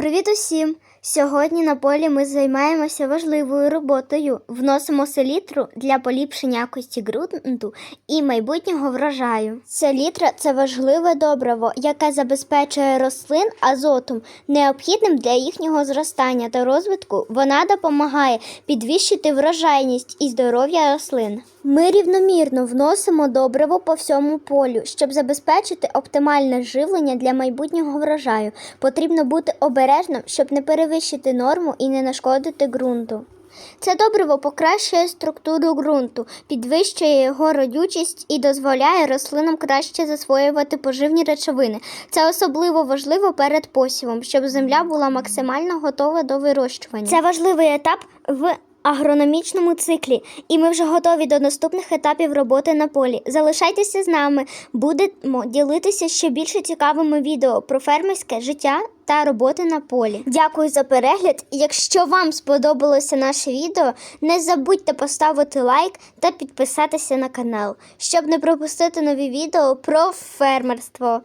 Привіт усім! Сьогодні на полі ми займаємося важливою роботою. Вносимо селітру для поліпшення якості ґрунту і майбутнього врожаю. Селітра це важливе добриво, яке забезпечує рослин азотом, необхідним для їхнього зростання та розвитку. Вона допомагає підвищити врожайність і здоров'я рослин. Ми рівномірно вносимо добриво по всьому полю, щоб забезпечити оптимальне живлення для майбутнього врожаю. Потрібно бути обережним, щоб не перевищити норму і не нашкодити ґрунту. Це добриво покращує структуру ґрунту, підвищує його родючість і дозволяє рослинам краще засвоювати поживні речовини. Це особливо важливо перед посівом, щоб земля була максимально готова до вирощування. Це важливий етап в агрономічному циклі, і ми вже готові до наступних етапів роботи на полі. Залишайтеся з нами, будемо ділитися ще більше цікавими відео про фермерське життя та роботи на полі. Дякую за перегляд. Якщо вам сподобалося наше відео, не забудьте поставити лайк та підписатися на канал, щоб не пропустити нові відео про фермерство.